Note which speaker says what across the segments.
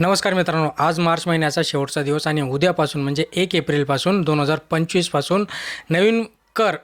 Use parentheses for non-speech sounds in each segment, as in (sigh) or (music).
Speaker 1: नमस्कार मित्रांनो आज मार्च महिन्याचा शेवटचा दिवस आणि उद्यापासून म्हणजे एक एप्रिलपासून दोन हजार पंचवीसपासून नवीन कर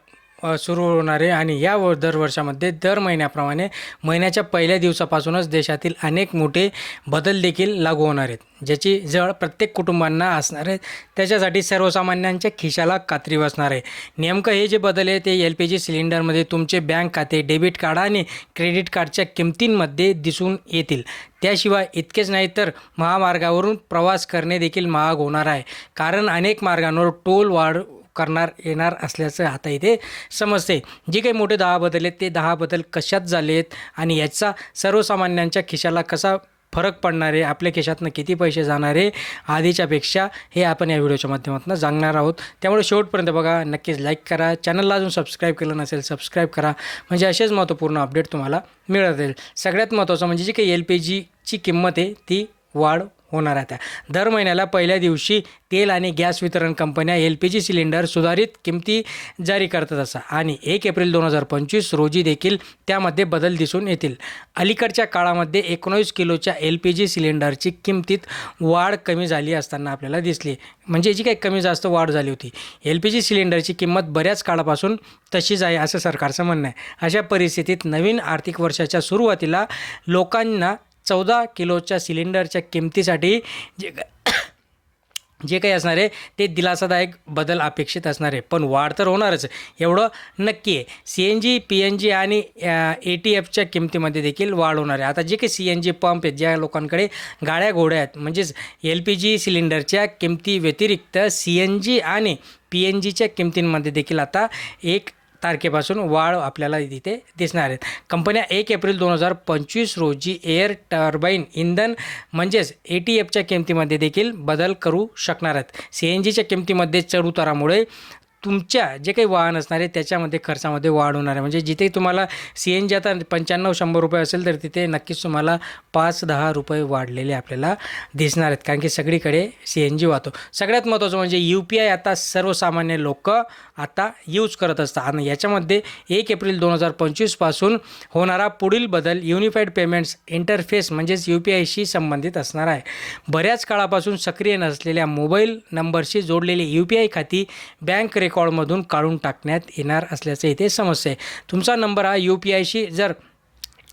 Speaker 1: सुरू होणारे आणि या व दरवर्षामध्ये दर महिन्याप्रमाणे महिन्याच्या पहिल्या दिवसापासूनच देशातील अनेक मोठे बदल देखील लागू होणार आहेत. ज्याची जळ प्रत्येक कुटुंबांना असणार आहे. त्याच्यासाठी सर्वसामान्यांच्या खिशाला कात्री बसणार आहे. नेमकं हे जे बदल आहे ते एल पी जी सिलेंडरमध्ये तुमचे बँक खाते डेबिट कार्ड आणि क्रेडिट कार्डच्या किमतींमध्ये दिसून येतील. त्याशिवाय इतकेच नाही तर महामार्गावरून प्रवास करणे देखील महाग होणार आहे. कारण अनेक मार्गांवर टोल वाढ करणार येणार असल्याचं आता इथे समजते. जे काही मोठे दहा बदल आहेत ते दहा बदल कशात झाले आहेत आणि याचा सर्वसामान्यांच्या खिशाला कसा फरक पडणार आहे आपल्या खिशातनं किती पैसे जाणार आहे आधीच्यापेक्षा हे आपण या व्हिडिओच्या माध्यमातून जाणणार आहोत. त्यामुळे शेवटपर्यंत बघा नक्कीच लाईक करा. चॅनलला अजून सबस्क्राईब केलं नसेल सबस्क्राईब करा. म्हणजे असेच महत्त्वपूर्ण अपडेट तुम्हाला मिळत राहील. सगळ्यात महत्त्वाचं म्हणजे जी काही एल पी जीची किंमत आहे ती वाढ होणार आहे दर महिन्याला पहिल्या दिवशी तेल आणि गॅस वितरण कंपन्या एल पी जी सिलेंडर सुधारित किमती जारी करतात असा. आणि एक एप्रिल दोन हजार पंचवीस रोजी देखील त्यामध्ये बदल दिसून येतील. अलीकडच्या काळामध्ये एकोणीस किलोच्या एल पी जी सिलेंडरची किमतीत वाढ कमी झाली असताना आपल्याला दिसली. म्हणजे याची काही कमी जास्त वाढ झाली होती. एल पी जी सिलेंडरची किंमत बऱ्याच काळापासून तशीच आहे असं सरकारचं म्हणणं आहे. अशा परिस्थितीत नवीन आर्थिक वर्षाच्या सुरुवातीला लोकांना चौदा किलोच्या सिलेंडरच्या किमतीसाठी जे (coughs) जे काही असणार आहे ते दिलासादायक बदल अपेक्षित असणार. आहे पण वाढ तर होणारच. एवढं नक्की आहे. C N G P N G आणि ए टी एफच्या किमतीमध्ये देखील वाढ होणार आहे. आता जे काही सी एन जी पंप आहेत ज्या लोकांकडे गाड्या घोड्या आहेत म्हणजेच एल पी जी सिलेंडरच्या किमती व्यतिरिक्त सी एन जी आणि पी एन जीच्या किमतींमध्ये देखील आता एक तारखेपासून वाढ आपल्याला तिथे दिसणार आहेत कंपन्या एक एप्रिल दोन हजार पंचवीस रोजी एअर टर्बाईन इंधन म्हणजेच ए टी एफच्या किमतीमध्ये देखील बदल करू शकणार आहेत. सी एन जीच्या किमतीमध्ये चढउतारामुळे तुमच्या जे काही वाहन असणार आहे त्याच्यामध्ये खर्चामध्ये वाढ होणार आहे. म्हणजे जिथे तुम्हाला सी एन जी आता पंच्याण्णव शंभर रुपये असेल तर तिथे नक्कीच तुम्हाला पाच दहा रुपये वाढलेले आपल्याला दिसणार आहेत. कारण की सगळीकडे सी एन जी वाहतो सगळ्यात महत्त्वाचं म्हणजे यू पी आय आता सर्वसामान्य लोक आता यूज करत असतात. आणि याच्यामध्ये एक एप्रिल दोन हजार पंचवीसपासून होणारा पुढील बदल युनिफाईड पेमेंट्स इंटरफेस म्हणजेच यू पी आयशी संबंधित असणार आहे. बऱ्याच काळापासून सक्रिय नसलेल्या मोबाईल नंबरशी जोडलेली यू पी आय खाती बँक रेकॉर्डमधून काढून टाकण्यात येणार असल्याचं इथे समस्या आहे तुमचा नंबर हा यू पी आयशी जर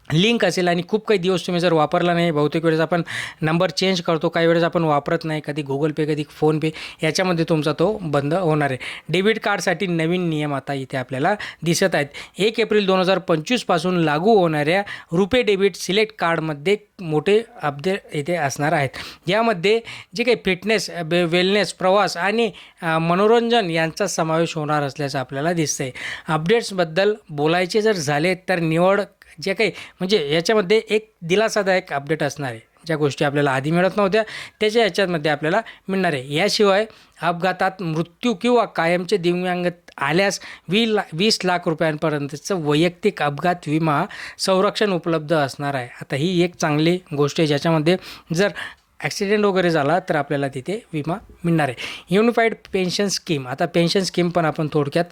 Speaker 1: लिंक असेल आणि खूप काही दिवस तुम्ही जर वापरला नाही बहुतेक वेळेस आपण नंबर चेंज करतो काही वेळेस आपण वापरत नाही कधी गुगल पे कधी फोनपे याच्यामध्ये तुमचा तो बंद होणार आहे. डेबिट कार्डसाठी नवीन नियम आता इथे आपल्याला दिसत आहेत. एक एप्रिल दोन हजार पंचवीसपासून लागू होणाऱ्या रुपे डेबिट सिलेक्ट कार्डमध्ये मोठे अपडेट इथे असणार आहेत. यामध्ये जे काही फिटनेस बे वेलनेस प्रवास आणि मनोरंजन यांचा समावेश होणार असल्याचं आपल्याला दिसतंय. अपडेट्सबद्दल बोलायचे जर झाले तर निवड जे काही म्हणजे याच्यामध्ये एक दिलासादायक अपडेट असणार आहे. ज्या गोष्टी आपल्याला आधी मिळत नव्हत्या त्याच्या याच्यामध्ये आपल्याला मिळणार आहे. याशिवाय अपघातात मृत्यू किंवा कायमचे दिव्यांग आल्यास वी ला वीस लाख रुपयांपर्यंतचं वैयक्तिक अपघात विमा संरक्षण उपलब्ध असणार आहे. आता ही एक चांगली गोष्ट आहे ज्याच्यामध्ये जर ॲक्सिडेंट वगैरे झाला तर आपल्याला तिथे विमा मिळणार आहे. युनिफाईड पेन्शन स्कीम आता पेन्शन स्कीम पण आपण थोडक्यात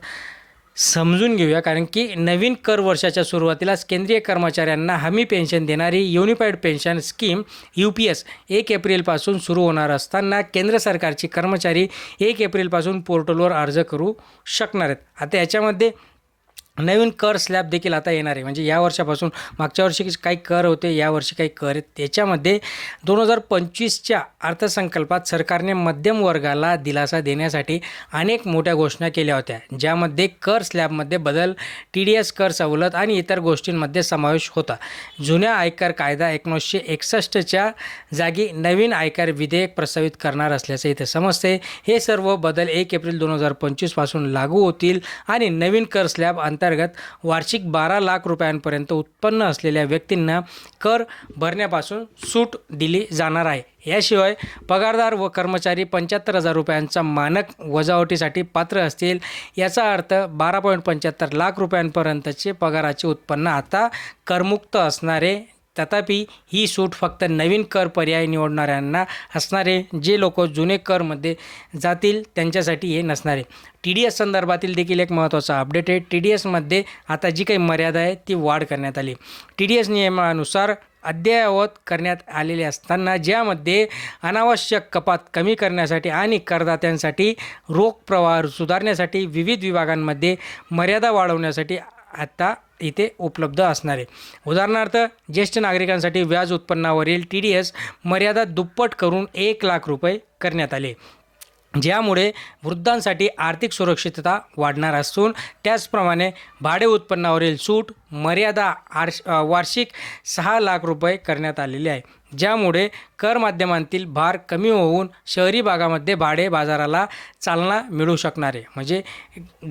Speaker 1: समजून घेऊया कारण की नवीन कर वर्षाच्या सुरुवातीलाच केंद्रीय कर्मचाऱ्यांना हमी पेन्शन देणारी unified pension scheme U P S एक एप्रिलपासून सुरू होणार असताना केंद्र सरकारची कर्मचारी एक एप्रिलपासून पोर्टलवर अर्ज करू शकणार आहेत. आता याच्यामध्ये नवीन कर स्लॅब देखील आता येणार आहे. म्हणजे या वर्षापासून मागच्या वर्षी काही कर होते यावर्षी काही कर आहेत. त्याच्यामध्ये दोन हजार पंचवीसच्या अर्थसंकल्पात सरकारने मध्यम वर्गाला दिलासा देण्यासाठी अनेक मोठ्या घोषणा केल्या होत्या. ज्यामध्ये कर स्लॅबमध्ये बदल टी डी एस कर सवलत आणि इतर गोष्टींमध्ये समावेश होता. जुन्या आयकर कायदा एकोणीसशे एकसष्टच्या जागी नवीन आयकर विधेयक प्रस्तावित करणार असल्याचं इथे समजते हे सर्व बदल एक एप्रिल दोन हजार पंचवीसपासून लागू होतील आणि नवीन कर स्लॅब अंत अंतर्गत वार्षिक बारा लाख रुपयांपर्यंत उत्पन्न असलेल्या व्यक्तींना कर भरण्यापासून सूट दिली जाणार आहे. याशिवाय पगारदार व कर्मचारी पंच्याहत्तर हजार रुपयांचा मानक वजावटीसाठी पात्र असतील. याचा अर्थ बारा पॉईंट पंच्याहत्तर लाख रुपयांपर्यंतचे पगाराचे उत्पन्न आता करमुक्त असणारे तथापि ही सूट फक्त नवीन कर पर्याय निवडणाऱ्यांना असणारे जे लोक जुने करमध्ये जातील त्यांच्यासाठी हे नसणारे. टी डी एस संदर्भातील देखील एक महत्त्वाचा अपडेट आहे. टी डी एसमध्ये आता जी काही मर्यादा आहे ती वाढ करण्यात आली. टी डी एस नियमानुसार अद्ययावत करण्यात आलेले असताना ज्यामध्ये अनावश्यक कपात कमी करण्यासाठी आणि करदात्यांसाठी रोख प्रवाह सुधारण्यासाठी विविध विभागांमध्ये मर्यादा वाढवण्यासाठी आता इथे उपलब्ध असणार आहे. उदाहरणार्थ ज्येष्ठ नागरिकांसाठी व्याज उत्पन्नावरील टी डी एस मर्यादा दुप्पट करून एक लाख रुपये करण्यात आले. ज्यामुळे वृद्धांसाठी आर्थिक सुरक्षितता वाढणार असून त्याचप्रमाणे भाडे उत्पन्नावरील सूट मर्यादा आर्श वार्षिक सहा लाख रुपये करण्यात आलेली आहे. ज्यामुळे कर माध्यमांतील भार कमी होऊन शहरी भागामध्ये भाडे बाजाराला चालना मिळू शकणार आहे. म्हणजे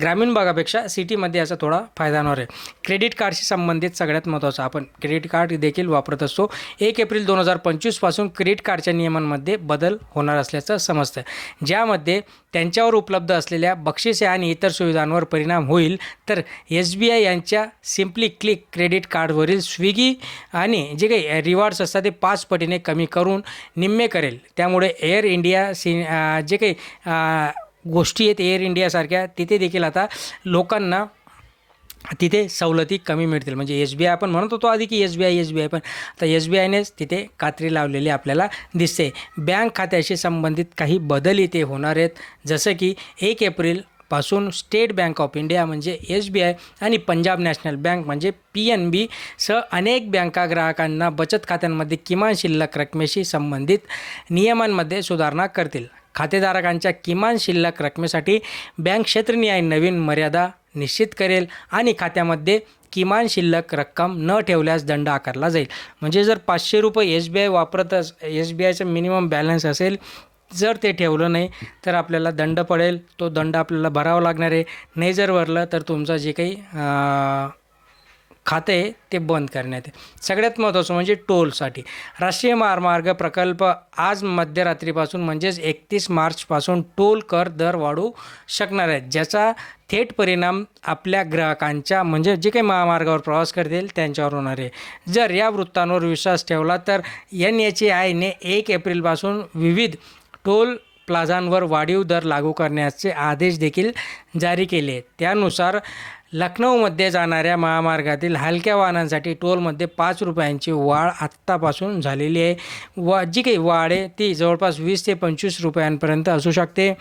Speaker 1: ग्रामीण भागापेक्षा सिटीमध्ये याचा थोडा फायदा होणार आहे. क्रेडिट कार्डशी संबंधित सगळ्यात महत्त्वाचं आपण क्रेडिट कार्ड देखील वापरत असतो. एक एप्रिल दोन हजार पंचवीसपासून क्रेडिट कार्डच्या नियमांमध्ये बदल होणार असल्याचं समजतं. ज्यामध्ये त्यांच्यावर उपलब्ध असलेल्या बक्षिसे आणि इतर सुविधांवर परिणाम होईल तर एस बी आय यांच्या सिम्पली क्लिक क्रेडिट कार्डवरील स्विगी आणि जे काही रिवॉर्ड्स असतात ते पाच पटीने कमी करून निम्मे करेल. त्यामुळे एअर इंडिया सी जे काही गोष्टी आहेत एअर इंडियासारख्या तिथे देखील आता लोकांना तिथे सवलती कमी मिळतील. म्हणजे एस बी आय आपण म्हणत होतो आधी की S B I S B I पण. आता एस बी आयनेच तिथे कात्री लावलेली आपल्याला दिसते. बँक खात्याशी संबंधित काही बदल इथे होणार आहेत. जसं की एक एप्रिल पासून स्टेट बँक ऑफ इंडिया म्हणजे एस बी आय आणि पंजाब नॅशनल बँक म्हणजे पी एन बी सह अनेक बँका ग्राहकांना बचत खात्यांमध्ये किमान शिल्लक रकमेशी संबंधित नियमांमध्ये सुधारणा करतील. खातेधारकांच्या किमान शिल्लक रकमेसाठी बँक क्षेत्रनिहाय नवीन मर्यादा निश्चित करेल आणि खात्यामध्ये किमान शिल्लक रक्कम न ठेवल्यास दंड आकारला जाईल. म्हणजे जर पाचशे रुपये एस बी आय वापरतच एस बी आयचं मिनिमम बॅलन्स असेल जर ते ठेवलं नाही तर आपल्याला दंड पडेल. तो दंड आपल्याला भरावा लागणार आहे. नाही जर भरलं तर तुमचं जे काही खाते आहे ते बंद करण्यात आहे सगळ्यात महत्त्वाचं म्हणजे टोलसाठी. राष्ट्रीय महामार्ग प्रकल्प आज मध्यरात्रीपासून म्हणजेच एकतीस मार्चपासून टोल कर दर वाढू शकणार आहेत. ज्याचा थेट परिणाम आपल्या ग्राहकांच्या म्हणजे जे काही महामार्गावर प्रवास करतील त्यांच्यावर होणार आहे. जर या वृत्तांवर विश्वास ठेवला तर एन एच ए आयने एक एप्रिलपासून विविध टोल प्लाझांवर वाढीव दर लागू करण्याचे आदेश देखील जारी केले. त्यानुसार लखनौमध्ये जाणाऱ्या महामार्गातील हलक्या वाहनांसाठी टोलमध्ये पाच रुपयांची वाढ आत्तापासून झालेली आहे. वा जी काही वाढ आहे ती जवळपास वीस ते पंचवीस रुपयांपर्यंत असू शकते.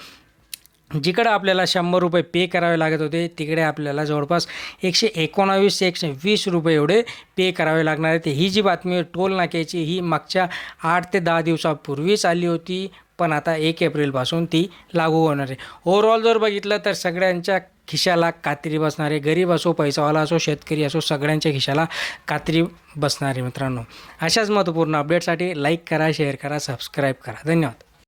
Speaker 1: जिकडं आपल्याला शंभर रुपये पे करावे लागत होते तिकडे आपल्याला जवळपास एकशे एकोणावीस ते एकशे वीस रुपये एवढे पे करावे लागणार आहेत. ही जी बातमी टोल नाक्याची ही मागच्या आठ ते दहा दिवसापूर्वीच आली होती पण आता एक एप्रिलपासून ती लागू होणार आहे. ओव्हरऑल जर बघितलं तर सगळ्यांच्या खिशाला कात्री बसणारे गरीब असो पैसावाला असो शेतकरी असो सगळ्यांच्या खिशाला कात्री बसणारे मित्रांनो. अशाच महत्त्वपूर्ण अपडेटसाठी लाईक करा शेअर करा सबस्क्राईब करा. धन्यवाद.